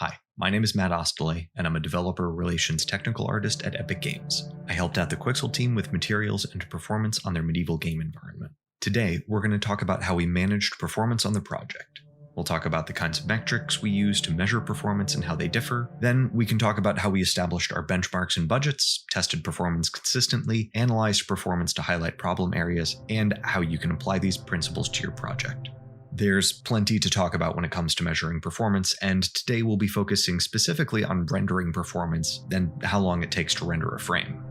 Hi, my name is Matt Ostale, and I'm a developer relations technical artist at Epic Games. I helped out the Quixel team with materials and performance on their medieval game environment. Today, we're going to talk about how we managed performance on the project. We'll talk about the kinds of metrics we use to measure performance and how they differ. Then, we can talk about how we established our benchmarks and budgets, tested performance consistently, analyzed performance to highlight problem areas, and how you can apply these principles to your project. There's plenty to talk about when it comes to measuring performance, and today we'll be focusing specifically on rendering performance and how long it takes to render a frame.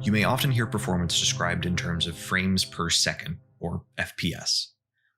You may often hear performance described in terms of frames per second, or FPS.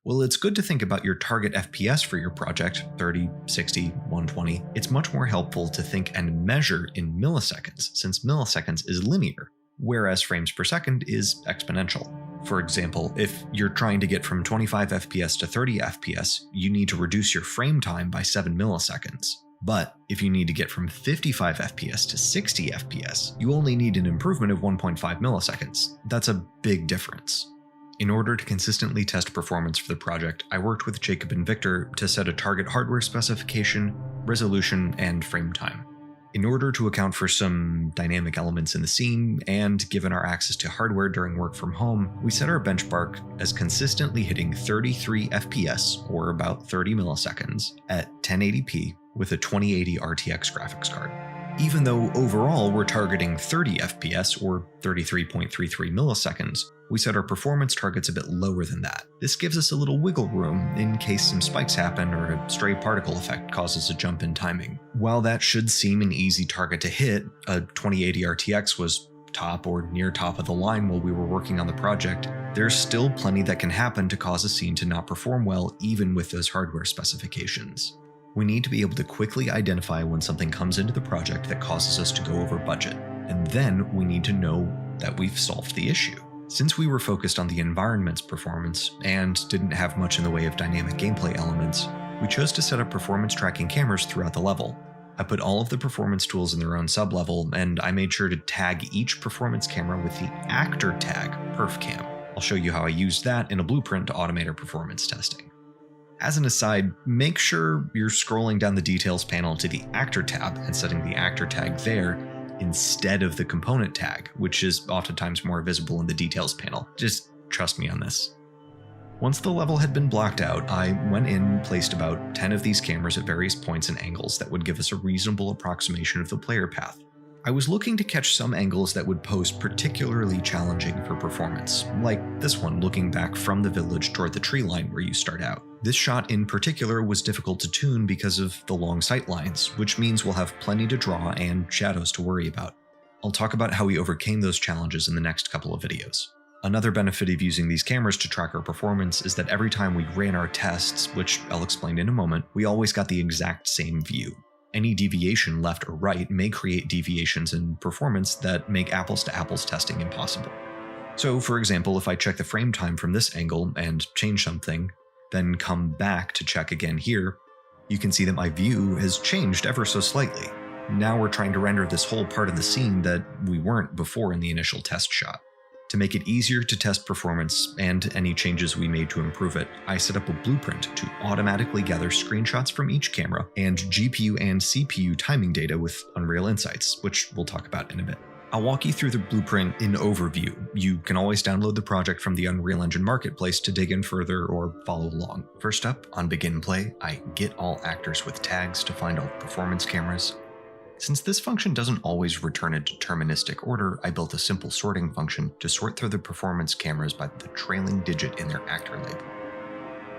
Well, it's good to think about your target FPS for your project 30, 60, 120. It's much more helpful to think and measure in milliseconds, since milliseconds is linear, whereas frames per second is exponential. For example, if you're trying to get from 25 FPS to 30 FPS, you need to reduce your frame time by 7 milliseconds. But if you need to get from 55 FPS to 60 FPS, you only need an improvement of 1.5 milliseconds. That's a big difference. In order to consistently test performance for the project, I worked with Jacob and Victor to set a target hardware specification, resolution, and frame time. In order to account for some dynamic elements in the scene, and given our access to hardware during work from home, we set our benchmark as consistently hitting 33 FPS, or about 30 milliseconds, at 1080p with a 2080 RTX graphics card. Even though overall we're targeting 30 FPS or 33.33 milliseconds, we set our performance targets a bit lower than that. This gives us a little wiggle room in case some spikes happen or a stray particle effect causes a jump in timing. While that should seem an easy target to hit, a 2080 RTX was top or near top of the line while we were working on the project, there's still plenty that can happen to cause a scene to not perform well even with those hardware specifications. We need to be able to quickly identify when something comes into the project that causes us to go over budget, and then we need to know that we've solved the issue. Since we were focused on the environment's performance and didn't have much in the way of dynamic gameplay elements, we chose to set up performance tracking cameras throughout the level. I put all of the performance tools in their own sublevel, and I made sure to tag each performance camera with the actor tag perfcam. I'll show you how I used that in a blueprint to automate our performance testing. As an aside, make sure you're scrolling down the details panel to the actor tab and setting the actor tag there instead of the component tag, which is oftentimes more visible in the details panel. Just trust me on this. Once the level had been blocked out, I went in and placed about 10 of these cameras at various points and angles that would give us a reasonable approximation of the player path. I was looking to catch some angles that would pose particularly challenging for performance, like this one looking back from the village toward the tree line where you start out. This shot in particular was difficult to tune because of the long sight lines, which means we'll have plenty to draw and shadows to worry about. I'll talk about how we overcame those challenges in the next couple of videos. Another benefit of using these cameras to track our performance is that every time we ran our tests, which I'll explain in a moment, we always got the exact same view any deviation left or right may create deviations in performance that make apples to apples testing impossible. So, for example, if I check the frame time from this angle and change something, then come back to check again here, you can see that my view has changed ever so slightly. Now we're trying to render this whole part of the scene that we weren't before in the initial test shot. To make it easier to test performance and any changes we made to improve it, I set up a blueprint to automatically gather screenshots from each camera and GPU and CPU timing data with Unreal Insights, which we'll talk about in a bit. I'll walk you through the blueprint in overview. You can always download the project from the Unreal Engine Marketplace to dig in further or follow along. First up, on Begin Play, I get all actors with tags to find all performance cameras. Since this function doesn't always return a deterministic order, I built a simple sorting function to sort through the performance cameras by the trailing digit in their actor label.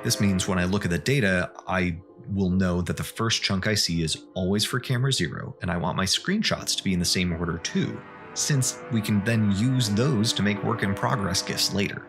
This means when I look at the data, I will know that the first chunk I see is always for camera 0, and I want my screenshots to be in the same order too, since we can then use those to make work in progress GIFs later.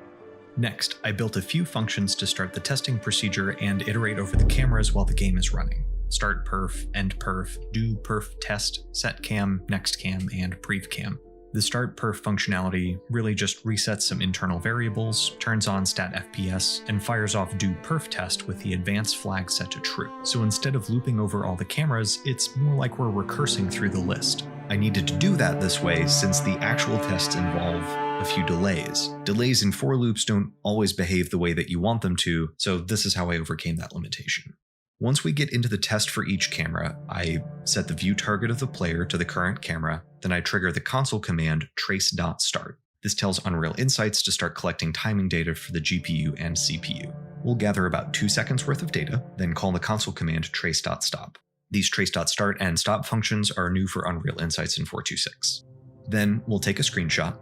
Next, I built a few functions to start the testing procedure and iterate over the cameras while the game is running start perf, end perf, do perf test, set cam, next cam, and prev cam. The start perf functionality really just resets some internal variables, turns on stat FPS, and fires off do perf test with the advanced flag set to true. So instead of looping over all the cameras, it's more like we're recursing through the list. I needed to do that this way since the actual tests involve a few delays. Delays in for loops don't always behave the way that you want them to, so this is how I overcame that limitation. Once we get into the test for each camera, I set the view target of the player to the current camera, then I trigger the console command trace.start. This tells Unreal Insights to start collecting timing data for the GPU and CPU. We'll gather about 2 seconds worth of data, then call the console command trace.stop. These trace.start and stop functions are new for Unreal Insights in 426. Then we'll take a screenshot,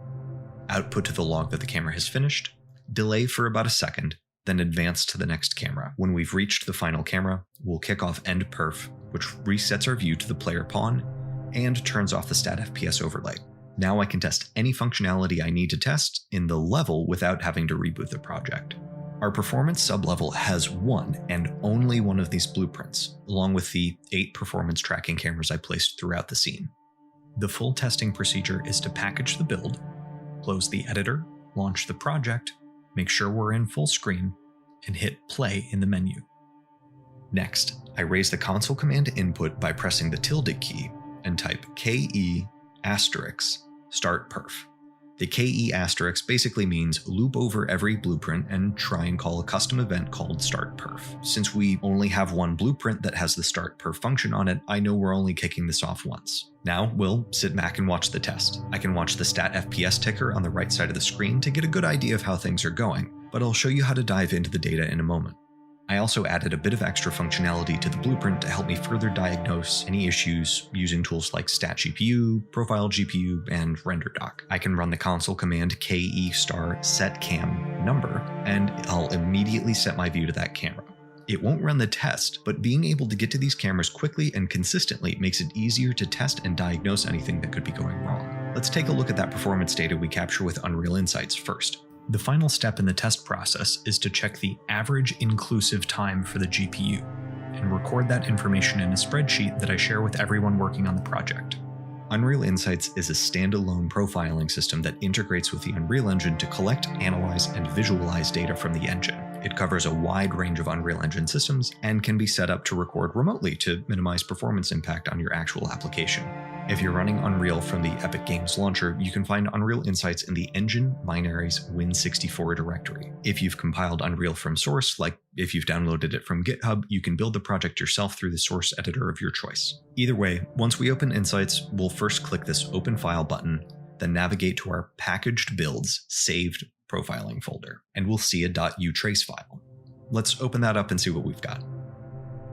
output to the log that the camera has finished, delay for about a second, then advance to the next camera. When we've reached the final camera, we'll kick off end perf, which resets our view to the player pawn and turns off the stat FPS overlay. Now I can test any functionality I need to test in the level without having to reboot the project. Our performance sublevel has one and only one of these blueprints, along with the eight performance tracking cameras I placed throughout the scene. The full testing procedure is to package the build, close the editor, launch the project, make sure we're in full screen, and hit play in the menu. Next, I raise the console command input by pressing the tilde key and type KE asterisk start perf. The KE asterisk basically means loop over every blueprint and try and call a custom event called start perf. Since we only have one blueprint that has the start perf function on it, I know we're only kicking this off once. Now we'll sit back and watch the test. I can watch the stat FPS ticker on the right side of the screen to get a good idea of how things are going, but I'll show you how to dive into the data in a moment. I also added a bit of extra functionality to the blueprint to help me further diagnose any issues using tools like StatGPU, Profile GPU, and RenderDoc. I can run the console command ke star setCam number, and I'll immediately set my view to that camera. It won't run the test, but being able to get to these cameras quickly and consistently makes it easier to test and diagnose anything that could be going wrong. Let's take a look at that performance data we capture with Unreal Insights first. The final step in the test process is to check the average inclusive time for the GPU and record that information in a spreadsheet that I share with everyone working on the project. Unreal Insights is a standalone profiling system that integrates with the Unreal Engine to collect, analyze, and visualize data from the engine. It covers a wide range of Unreal Engine systems and can be set up to record remotely to minimize performance impact on your actual application. If you're running Unreal from the Epic Games launcher, you can find Unreal Insights in the Engine Binaries Win64 directory. If you've compiled Unreal from source, like if you've downloaded it from GitHub, you can build the project yourself through the source editor of your choice. Either way, once we open Insights, we'll first click this Open File button, then navigate to our Packaged Builds Saved Profiling folder, and we'll see a .utrace file. Let's open that up and see what we've got.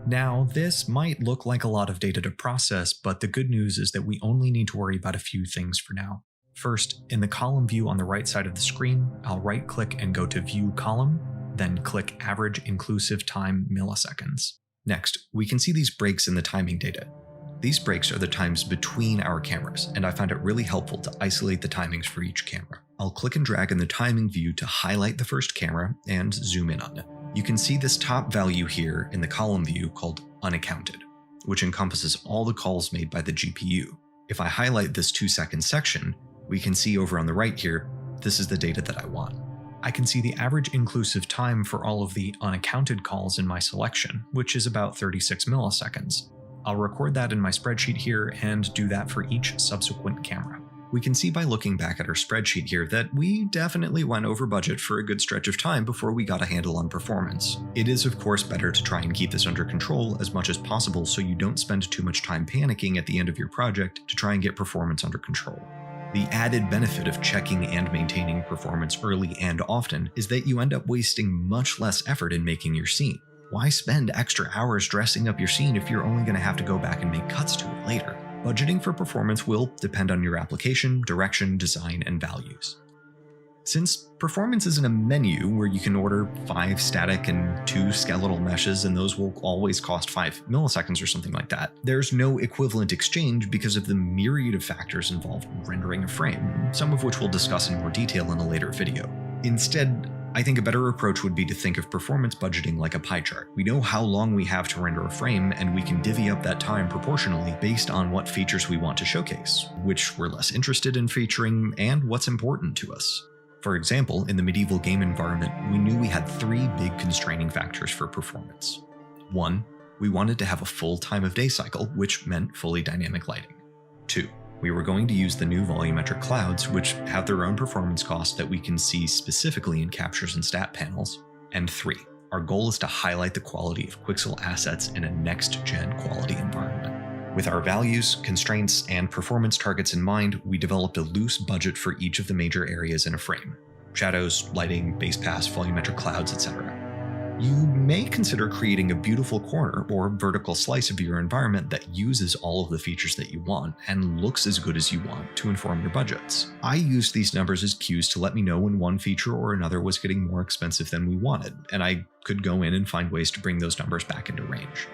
Now, this might look like a lot of data to process, but the good news is that we only need to worry about a few things for now. First, in the column view on the right side of the screen, I'll right click and go to View Column, then click Average Inclusive Time Milliseconds. Next, we can see these breaks in the timing data. These breaks are the times between our cameras, and I found it really helpful to isolate the timings for each camera. I'll click and drag in the timing view to highlight the first camera and zoom in on it. You can see this top value here in the column view called unaccounted, which encompasses all the calls made by the GPU. If I highlight this two second section, we can see over on the right here, this is the data that I want. I can see the average inclusive time for all of the unaccounted calls in my selection, which is about 36 milliseconds. I'll record that in my spreadsheet here and do that for each subsequent camera we can see by looking back at our spreadsheet here that we definitely went over budget for a good stretch of time before we got a handle on performance. It is of course better to try and keep this under control as much as possible so you don't spend too much time panicking at the end of your project to try and get performance under control. The added benefit of checking and maintaining performance early and often is that you end up wasting much less effort in making your scene. Why spend extra hours dressing up your scene if you're only going to have to go back and make cuts to it later? Budgeting for performance will depend on your application, direction, design, and values. Since performance isn't a menu where you can order five static and two skeletal meshes and those will always cost five milliseconds or something like that, there's no equivalent exchange because of the myriad of factors involved in rendering a frame, some of which we'll discuss in more detail in a later video. Instead, I think a better approach would be to think of performance budgeting like a pie chart. We know how long we have to render a frame, and we can divvy up that time proportionally based on what features we want to showcase, which we're less interested in featuring, and what's important to us. For example, in the medieval game environment, we knew we had three big constraining factors for performance. One, we wanted to have a full time of day cycle, which meant fully dynamic lighting. Two, we were going to use the new volumetric clouds, which have their own performance costs that we can see specifically in captures and stat panels. And three, Our goal is to highlight the quality of Quixel assets in a next gen quality environment. With our values, constraints, and performance targets in mind, we developed a loose budget for each of the major areas in a frame shadows, lighting, base pass, volumetric clouds, etc. You may consider creating a beautiful corner or vertical slice of your environment that uses all of the features that you want and looks as good as you want to inform your budgets. I used these numbers as cues to let me know when one feature or another was getting more expensive than we wanted, and I could go in and find ways to bring those numbers back into range.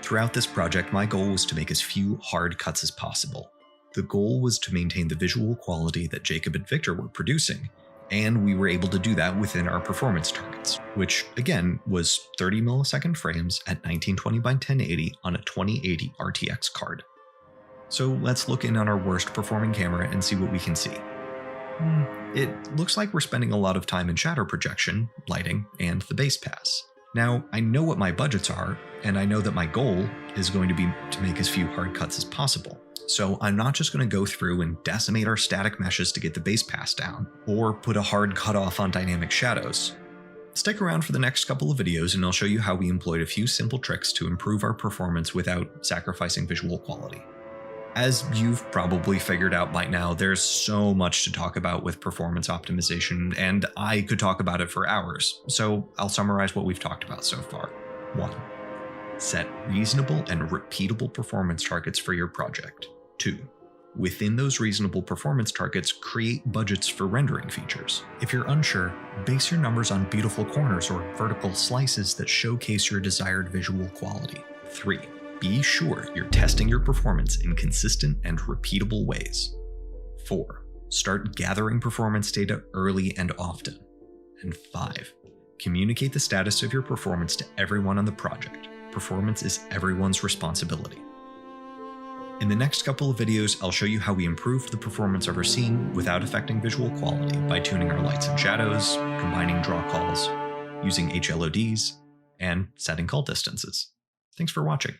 Throughout this project, my goal was to make as few hard cuts as possible. The goal was to maintain the visual quality that Jacob and Victor were producing, and we were able to do that within our performance targets, which again was 30 millisecond frames at 1920 by 1080 on a 2080 RTX card. So let's look in on our worst performing camera and see what we can see. Hmm, it looks like we're spending a lot of time in shadow projection, lighting, and the base pass. Now, I know what my budgets are, and I know that my goal is going to be to make as few hard cuts as possible. So I'm not just going to go through and decimate our static meshes to get the base pass down, or put a hard cutoff on dynamic shadows. Stick around for the next couple of videos and I'll show you how we employed a few simple tricks to improve our performance without sacrificing visual quality. As you've probably figured out by now, there's so much to talk about with performance optimization, and I could talk about it for hours, so I'll summarize what we've talked about so far. 1. Set reasonable and repeatable performance targets for your project. 2. Within those reasonable performance targets, create budgets for rendering features. If you're unsure, base your numbers on beautiful corners or vertical slices that showcase your desired visual quality. 3. Be sure you're testing your performance in consistent and repeatable ways. 4. Start gathering performance data early and often. And 5. Communicate the status of your performance to everyone on the project. Performance is everyone's responsibility. In the next couple of videos, I'll show you how we improved the performance of our scene without affecting visual quality by tuning our lights and shadows, combining draw calls, using HLODs, and setting call distances. Thanks for watching.